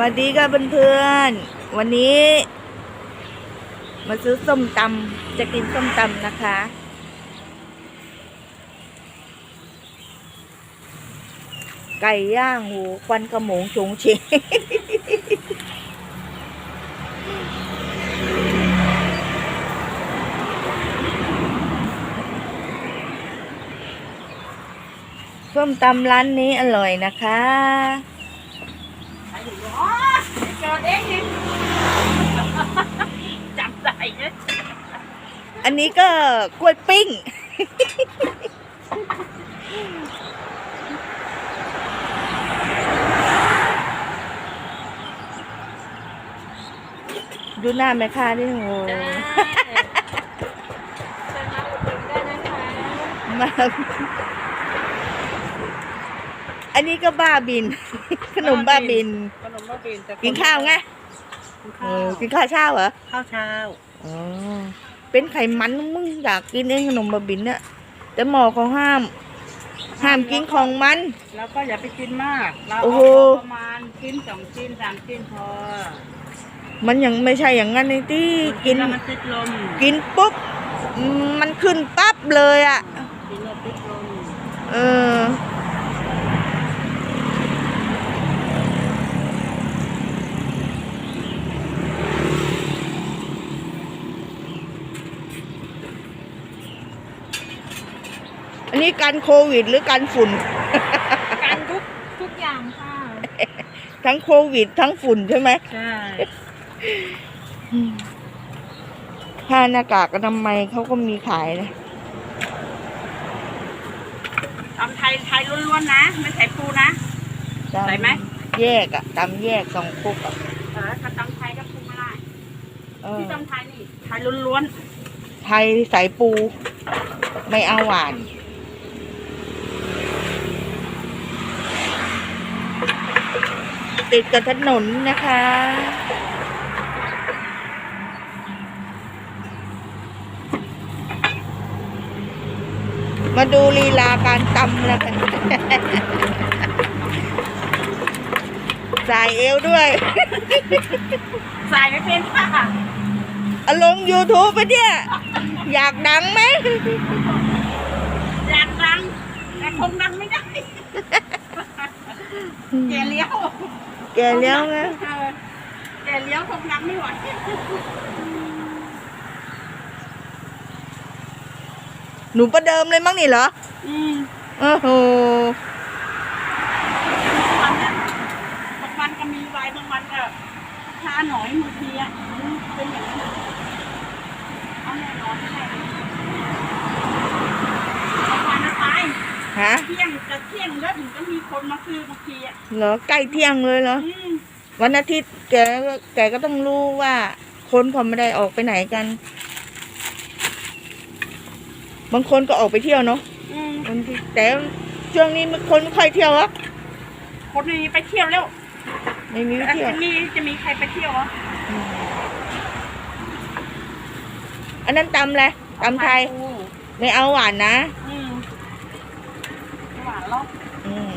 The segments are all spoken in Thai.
สวัสดีค่ะเพื่อนๆ วันนี้ มาซื้อส้มตำจะกินส้มตำนะคะ ไก่ย่างหูควันกระหมงชงเชงส้มตำร้านนี้อร่อยนะคะ จอดเองนี่จับใส่เนี่ยอันนี้ก็กล้วยปิ้ง ดูหน้าแม่ค้าที่โหได้เชิญมา อุดหนุนได้นะคะมาอันนี้ก็บ้าบิน ขนมบ้าบิน ขนมบ้าบินแต่กินข้าวไงกินเอข้าอวกินข้าวเช้าเหรอข้าวเช้าอ๋อเป็นไขมันมึงอยากกินเองขนมบ้าบินเนี่ยแต่หมอเขาห้าม ห้ามกินของมัน แล้วก็อย่าไปกินมาก เราโอ้เอาโห พอประมาณกินสองชิ้นสามชิ้นพอมันยังไม่ใช่อย่างนั้นในที่กิน แล้วมันติดลมกินปุ๊บอืมมันขึ้นปั๊บเลยอะ่ะ กินแล้วติดลมเออ อันนี้การโควิดหรือการฝุ่นการทุกทุกอย่างค่ะ ทั้งโควิดทั้งฝุ่นใช่ไหมใช่ผ้าหน้ากากอนามัยเขาก็มีขายนะตำไทยไทยล้วนๆนะ ไม่ใส่ปูนะตำใส่ไหม แยกอะตำแยกสองคุกอะเออถ้าตำไทยก็ปูไม่ได้เออที่ตำไทยนี่ไทยล้วนไทยใส่ปู ไม่เอาหวาน ติดกับถนนนะคะ มาดูลีลาการตำแล้วกันสายเอวด้วยๆใส่ไม่เป็นค่ะอารมณ์ YouTube ไปเนี่ย อยากดังไหม อยากดัง แต่คงดังไม่ได้ แกเลี้ยวแกเลี้ยวไงเออแกเลี้ยวคงดังไม่ไหวหนูประเดิมเลยมั้งนี่เหรอ อืมโอ้โหวันนั้นบางวันก็มีไวบางวันก็ช้าหน่อยบางทีอะมันเป็นอย่างนั้นอะเอาแน่นอนไม่ได้บางวันนะตาย ฮะ เที่ยงจะเที่ยงแล้วถึงจะมีคนมาซื้อบางทีอะเหรอใกล้เที่ยงเลยเหรอ อืมวันอาทิตย์แกก็แกก็ต้องรู้ว่า คนเขาไม่ได้ออกไปไหนกัน บางคนก็ออกไปเที่ยวเนาะอืมบางทีแต่ช่วงนี้มันคนไม่ค่อยเที่ยวหรอกคนนี้ไปเที่ยวแล้วไม่มีอาเที่ยวทิตย์นี้จะมีใครไปเที่ยวเหรออืมอันนั้นตำอะไรตำไทยปูไม่เอาหวานนะ อืมหวานแล้ว อืม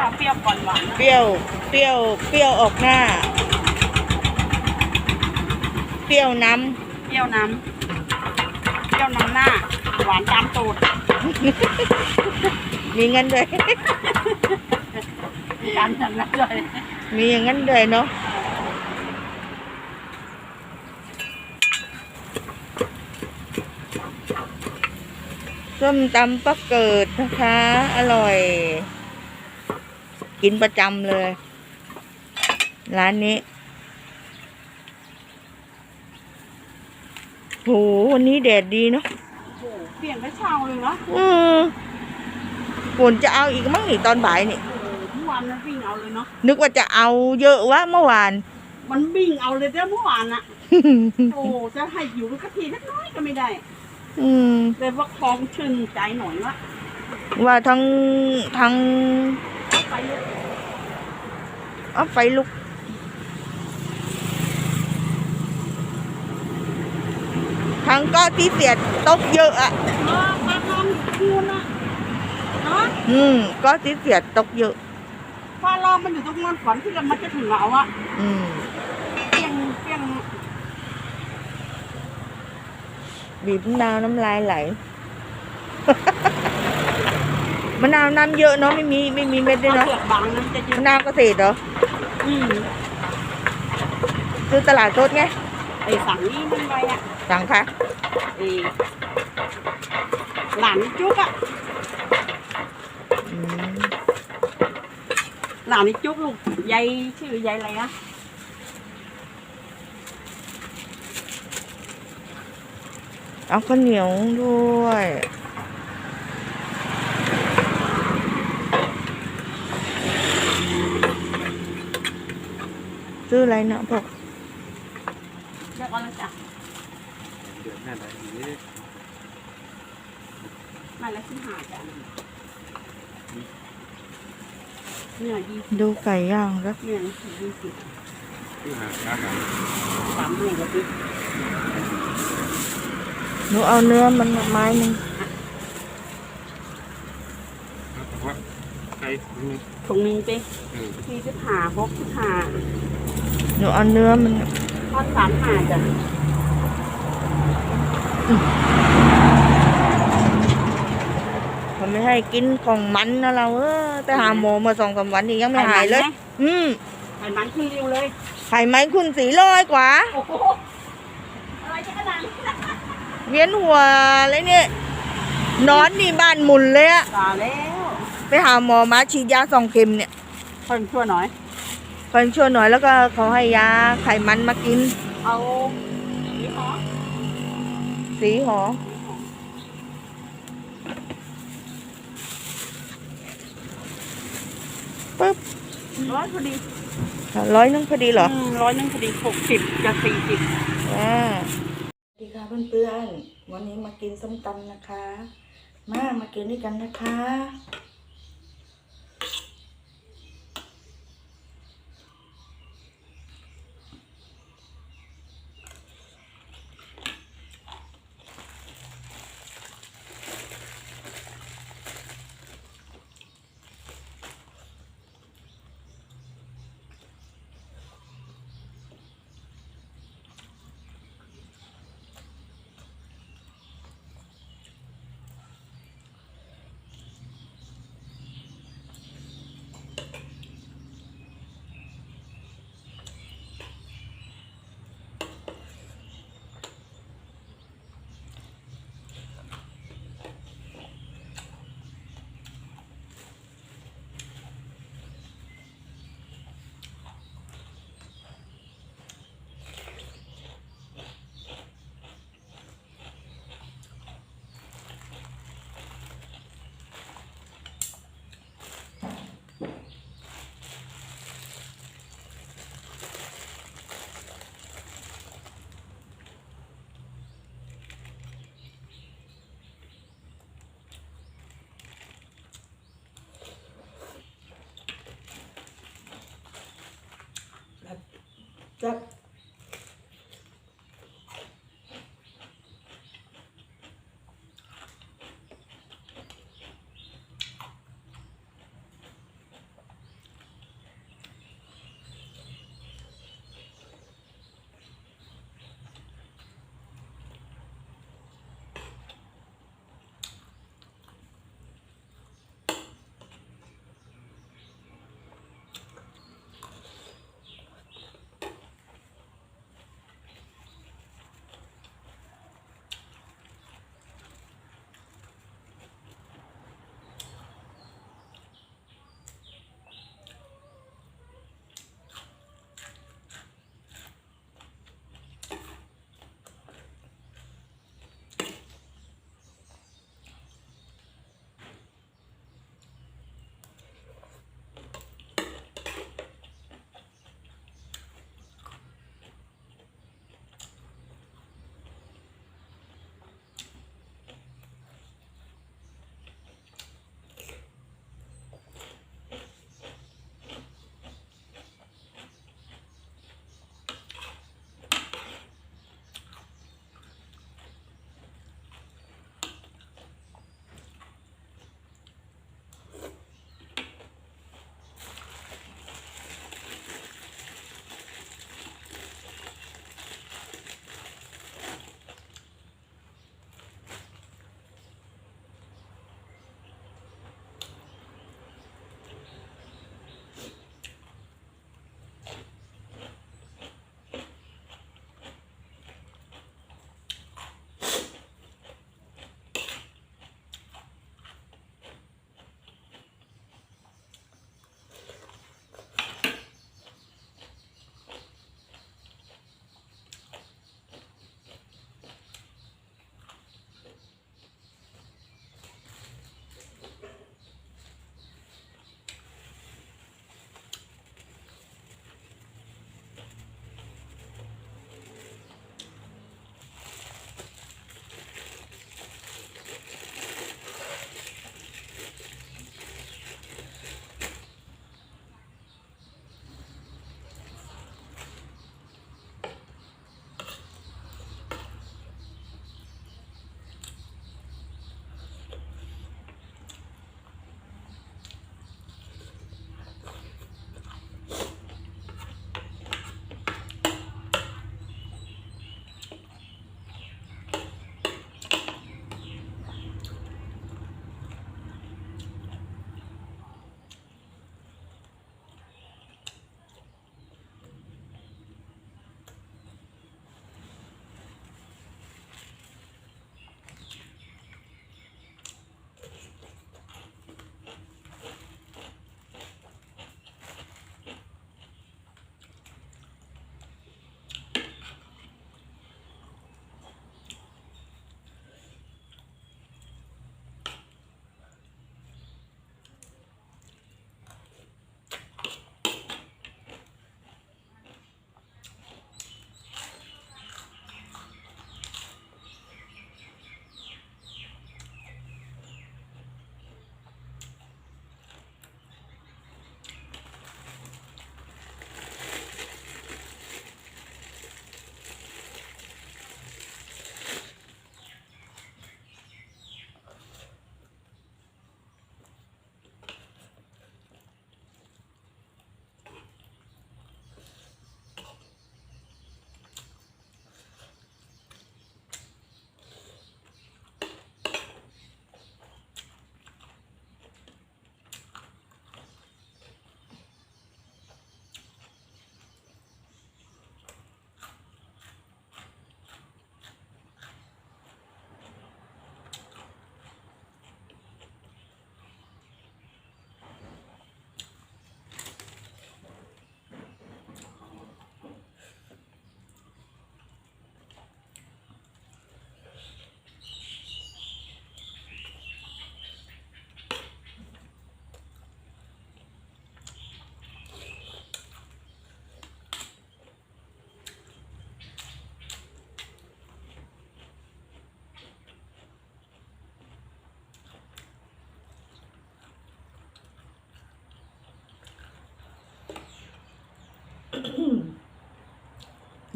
เอาเปรี้ยวก่อนหวานนะเปรี้ยว เปรี้ยว เปรี้ยวออกหน้า เปรี้ยวน้ำเปรี้ยวน้ำเปรี้ยวนำหน้า หวานตามตูดมีเงินด้วยมีการทำนั้นเลยมีอย่างนั้นด้วยเนาะส้มตำปลาเกิดนะคะ อร่อย กินประจำเลย ร้านนี้โหวันนี้แดดดีเนาะโอ้โหเปลี่ยนไปเช้าเลยเนาะอืมฝนจะเอาอีกมั้งนี่ตอนบ่ายนี่โอ้โหเมื่อวานมันวิ่งเอาเลยเนาะนึกว่าจะเอาเยอะวะเมื่อวาน มันวิ่งเอาเลยแต่เมื่อวานอะโอ้โหจะให้อยู่กับทีนิดน้อยก็ไม่ได้ อืมเลยว่าคลองชื่นใจหน่อยวะว่าทั้งทั้งไป เยอะเอาไฟลุกทั้งก็ที่เสียดตกเยอะอะเออปลาทองคูณอะเนาะอืม ก็ที่เสียดตกเยอะมฟ้าล่องมันอยู่ตรงนั้นก่อนที่เรามันจะถึงเราอะอืมเปี้ยงเปี้ยงบีบมะนาวน้ำลายไหล มะนาวน้ำเยอะเนาะไม่มีไม่มีเม็ดด้วยเอาเนาะเปลือกบางนะมันจะเยมะอะนาวเกษตรเหรออืมซื้อตลาดสดไงไอ้สั่งนี่มันไว้อะสั่งค่ะไอ้หลานจุกอะอืมหลานนี่จุกลูกยายชื่อยายอะไรอะเอาข้าวเหนียวด้วย ซื้ออะไรเนาะพวกเรียกอะไรจ้ะเดือนหน้าไหนนี้นั่นแหละที่หาจ้ะเนี่ยยี่ดูไก่ย่างแล้วเนี่ยยี่สิบที่หาค้าขายสามหมื่นกว่าปีหนูเอาเนื้อมันมาไม้หนึ่งเพราะว่าใครถุงหนึงไปเออสี่สิบห้าหกสิบห้า หนูเอาเนื้อมันทอดสามห้าจ้ะเขาไม่ให้กินของมันนะเราเออแต่หาหมอมาสองสามวันนี้ยังไม่หายเลย อืมไข่มันขึ้นเร็วเลยไข่ไม้คุณสีร้อยกว่าโอ้โหอะไรจะขนาดนี้เวียนหัวเลยเนี่ยนอนนี่บ้านหมุนเลยอะตายแล้ว ไปหาหมอมาฉีดยาสองเข็มเนี่ยคนชั่วหน่อย คอยช่วยหน่อยแล้วก็เขาให้ยาไขมันมากิน เอานี่หรอสีหอปึ๊บร้อยพอดีร้อยนึงพอดีเหรอมร้อยหนึงพอดีหกสิบจะสี่สิบอ่าสวัสดีค่ะเพื่อนๆวันนี้มากินส้มตำนะคะ มามากินด้วยกันนะคะ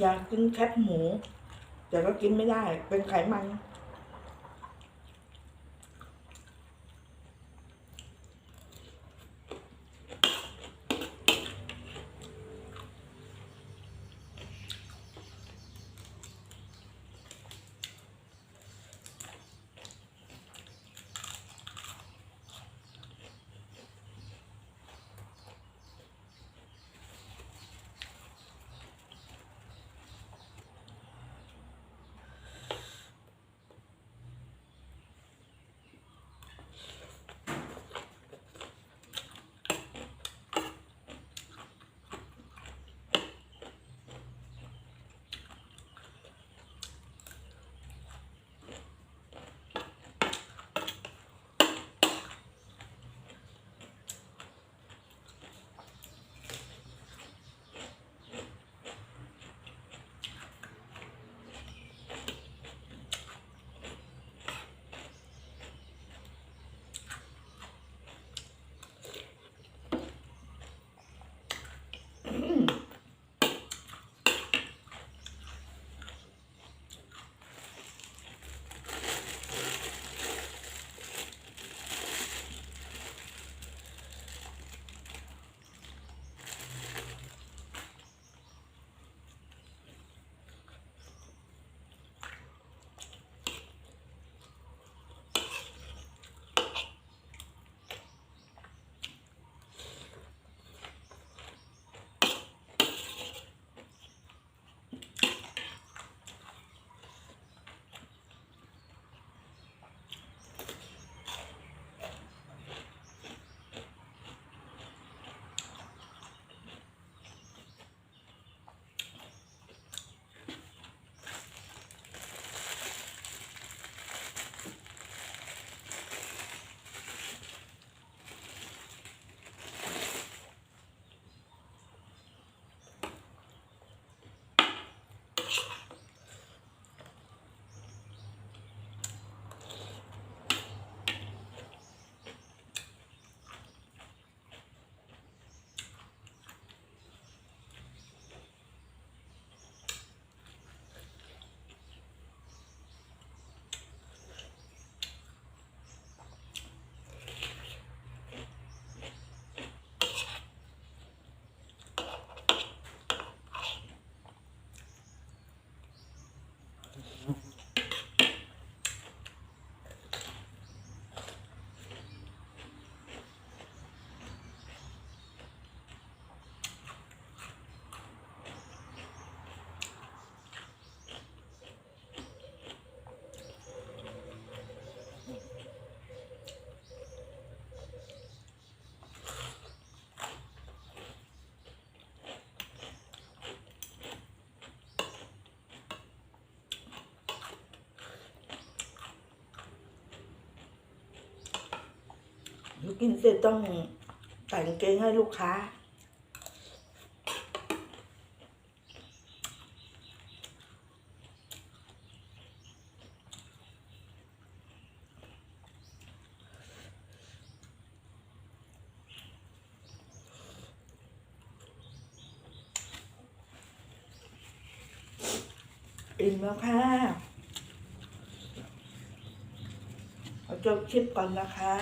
อยากกินแคบหมู แต่ก็กินไม่ได้ เป็นไขมัน กินเสร็จต้องใส่กางเกงให้ลูกค้า อิ่มแล้วค่ะเอาจบคลิปก่อนนะคะ